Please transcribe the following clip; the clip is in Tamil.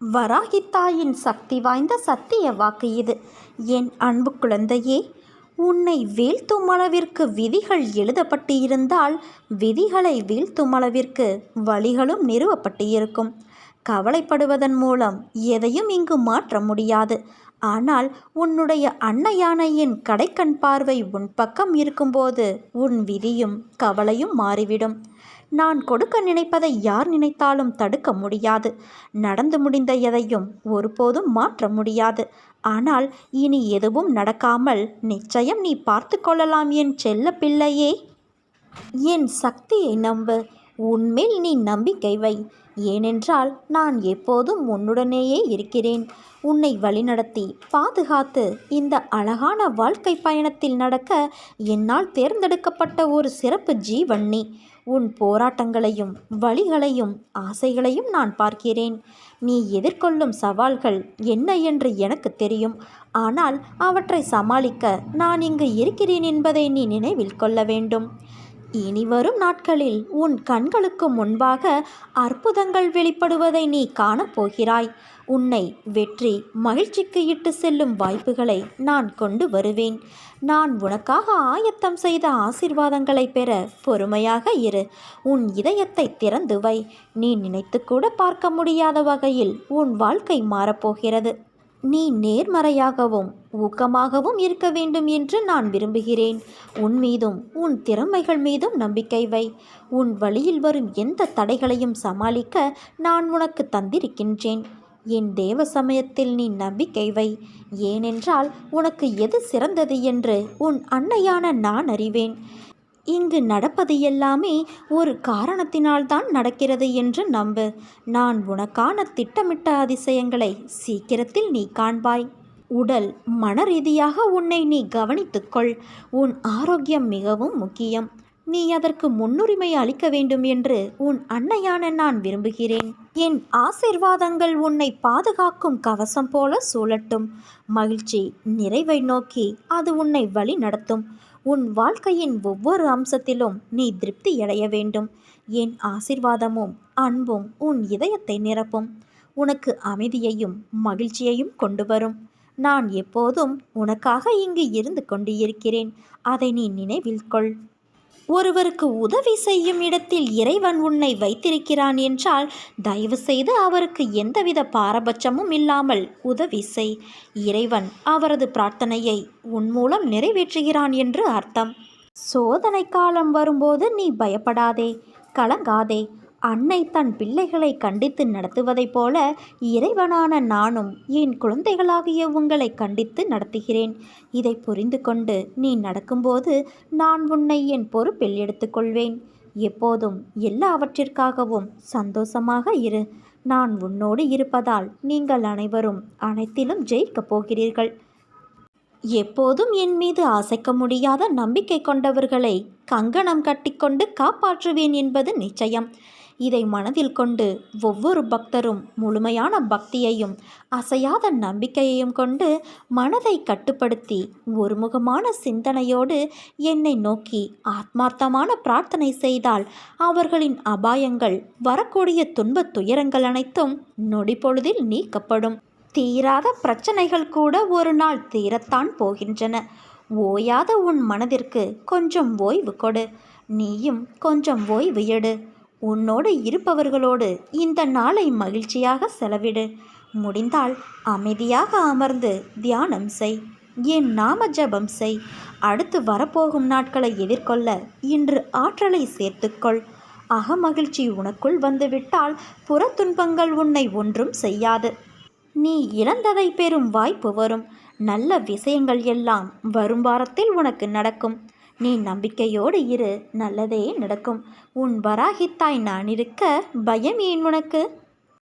வராகித்தாயின் சக்தி வாய்ந்த சத்திய வாக்கு இது. என் அன்பு குழந்தையே உன்னை வீழ்த்தும் அளவிற்கு விதிகள் எழுதப்பட்டு இருந்தால் விதிகளை வீழ்த்தும் அளவிற்கு வழிகளும் நிறுவப்பட்டு இருக்கும் கவலைப்படுவதன் மூலம் எதையும் இங்கு மாற்ற முடியாது. ஆனால் உன்னுடைய அன்னையான என் கடைக்கண் பார்வை உன் பக்கம் இருக்கும்போது உன் விதியும் கவலையும் மாறிவிடும். நான் கொடுக்க நினைப்பதை யார் நினைத்தாலும் தடுக்க முடியாது. நடந்து முடிந்த எதையும் ஒருபோதும் மாற்ற முடியாது. ஆனால் இனி எதுவும் நடக்காமல் நிச்சயம் நீ பார்த்து கொள்ளலாம் என் செல்ல பிள்ளையே. என் சக்தியை நம்பு. உன்மேல் நீ நம்பிக்கை வை. ஏனென்றால் நான் எப்போதும் உன்னுடனேயே இருக்கிறேன். உன்னை வழிநடத்தி பாதுகாத்து இந்த அழகான வாழ்க்கை பயணத்தில் நடக்க என்னால் தேர்ந்தெடுக்கப்பட்ட ஒரு சிறப்பு ஜீவன் நீ உன் போராட்டங்களையும் வழிகளையும் ஆசைகளையும் நான் பார்க்கிறேன். நீ எதிர்கொள்ளும் சவால்கள் என்ன என்று எனக்கு தெரியும். ஆனால் அவற்றை சமாளிக்க நான் இங்கு இருக்கிறேன் என்பதை நீ நினைவில் கொள்ள வேண்டும். இனி வரும் நாட்களில் உன் கண்களுக்கு முன்பாக அற்புதங்கள் வெளிப்படுவதை நீ காணப்போகிறாய். உன்னை வெற்றி மகிழ்ச்சிக்கு இட்டு செல்லும் வாய்ப்புகளை நான் கொண்டு வருவேன். நான் உனக்காக ஆயத்தம் செய்த ஆசிர்வாதங்களை பெற பொறுமையாக இரு. உன் இதயத்தை திறந்து வை. நீ நினைத்து கூட பார்க்க முடியாத வகையில் உன் வாழ்க்கை மாறப்போகிறது. நீ நேர்மறையாகவும் ஊக்கமாகவும் இருக்க வேண்டும் என்று நான் விரும்புகிறேன். உன் மீதும் உன் திறமைகள் மீதும் நம்பிக்கை வை. உன் வழியில் வரும் எந்த தடைகளையும் சமாளிக்க நான் உனக்கு தந்திருக்கின்றேன். என் தேவ சமயத்தில் நீ நம்பிக்கை வை. ஏனென்றால் உனக்கு எது சிறந்தது என்று உன் அன்னையான நான் அறிவேன். இங்கு நடப்பது எல்லாமே ஒரு காரணத்தினால்தான் நடக்கிறது என்று நம்பு. நான் உனக்கான திட்டமிட்ட அதிசயங்களை சீக்கிரத்தில் நீ காண்பாய். உடல் மன ரீதியாக உன்னை நீ கவனித்துக்கொள். உன் ஆரோக்கியம் மிகவும் முக்கியம். நீ அதற்கு முன்னுரிமை அளிக்க வேண்டும் என்று உன் அன்னையான நான் விரும்புகிறேன். என் ஆசிர்வாதங்கள் உன்னை பாதுகாக்கும் கவசம் போல சூழட்டும். மகிழ்ச்சி நிறைவை நோக்கி அது உன்னை வழி நடத்தும் உன் வாழ்க்கையின் ஒவ்வொரு அம்சத்திலும் நீ திருப்தி அடைய வேண்டும். என் ஆசிர்வாதமும் அன்பும் உன் இதயத்தை நிரப்பும். உனக்கு அமைதியையும் மகிழ்ச்சியையும் கொண்டு வரும். நான் எப்போதும் உனக்காக இங்கு இருந்து கொண்டு இருக்கிறேன் அதை நீ நினைவில் கொள். ஒருவருக்கு உதவி செய்யும் இடத்தில் இறைவன் உன்னை வைத்திருக்கிறான் என்றால் தயவு செய்து அவருக்கு எந்தவித பாரபட்சமும் இல்லாமல் உதவி செய். இறைவன் அவரது பிரார்த்தனையை உன் மூலம் நிறைவேற்றுகிறான் என்று அர்த்தம். சோதனை காலம் வரும்போது நீ பயப்படாதே கலங்காதே. அன்னை தன் பிள்ளைகளை கண்டித்து நடத்துவதைப் போல இறைவனான நானும் என் குழந்தைகளாகிய உங்களை கண்டித்து நடத்துகிறேன். இதை புரிந்து கொண்டு நீ நடக்கும்போது நான் உன்னை என் பொறுப்பில் எடுத்துக்கொள்வேன். எப்போதும் எல்லாவற்றிற்காகவும் சந்தோஷமாக இரு. நான் உன்னோடு இருப்பதால் நீங்கள் அனைவரும் அனைத்திலும் ஜெயிக்கப் போகிறீர்கள். எப்போதும் என் மீது அசைக்க முடியாத நம்பிக்கை கொண்டவர்களை கங்கணம் கட்டிக்கொண்டு காப்பாற்றுவேன் என்பது நிச்சயம். இதை மனதில் கொண்டு ஒவ்வொரு பக்தரும் முழுமையான பக்தியையும் அசையாத நம்பிக்கையையும் கொண்டு மனதை கட்டுப்படுத்தி ஒருமுகமான சிந்தனையோடு என்னை நோக்கி ஆத்மார்த்தமான பிரார்த்தனை செய்தால் அவர்களின் அபாயங்கள் வரக்கூடிய துன்பத் துயரங்கள் அனைத்தும் நொடி பொழுதில் நீக்கப்படும். தீராத பிரச்சனைகள் கூட ஒரு நாள் தீரத்தான் போகின்றன. ஓயாத உன் மனதிற்கு கொஞ்சம் ஓய்வு கொடு. நீயும் கொஞ்சம் ஓய்வு எடு. உன்னோடு இருப்பவர்களோடு இந்த நாளை மகிழ்ச்சியாக செலவிடு. முடிந்தால் அமைதியாக அமர்ந்து தியானம் செய். என் நாம ஜபம் செய். அடுத்து வரப்போகும் நாட்களை எதிர்கொள்ள இன்று ஆற்றலை சேர்த்துக்கொள். அகமகிழ்ச்சி உனக்குள் வந்துவிட்டால் புற துன்பங்கள் உன்னை ஒன்றும் செய்யாது. நீ இழந்ததை பெறும் வாய்ப்பு வரும். நல்ல விஷயங்கள் எல்லாம் வரும் வாரத்தில் உனக்கு நடக்கும். நீ நம்பிக்கையோடு இரு நல்லதே நடக்கும். உன் வராகித்தாய் நான் இருக்க பயம் ஏன் உனக்கு?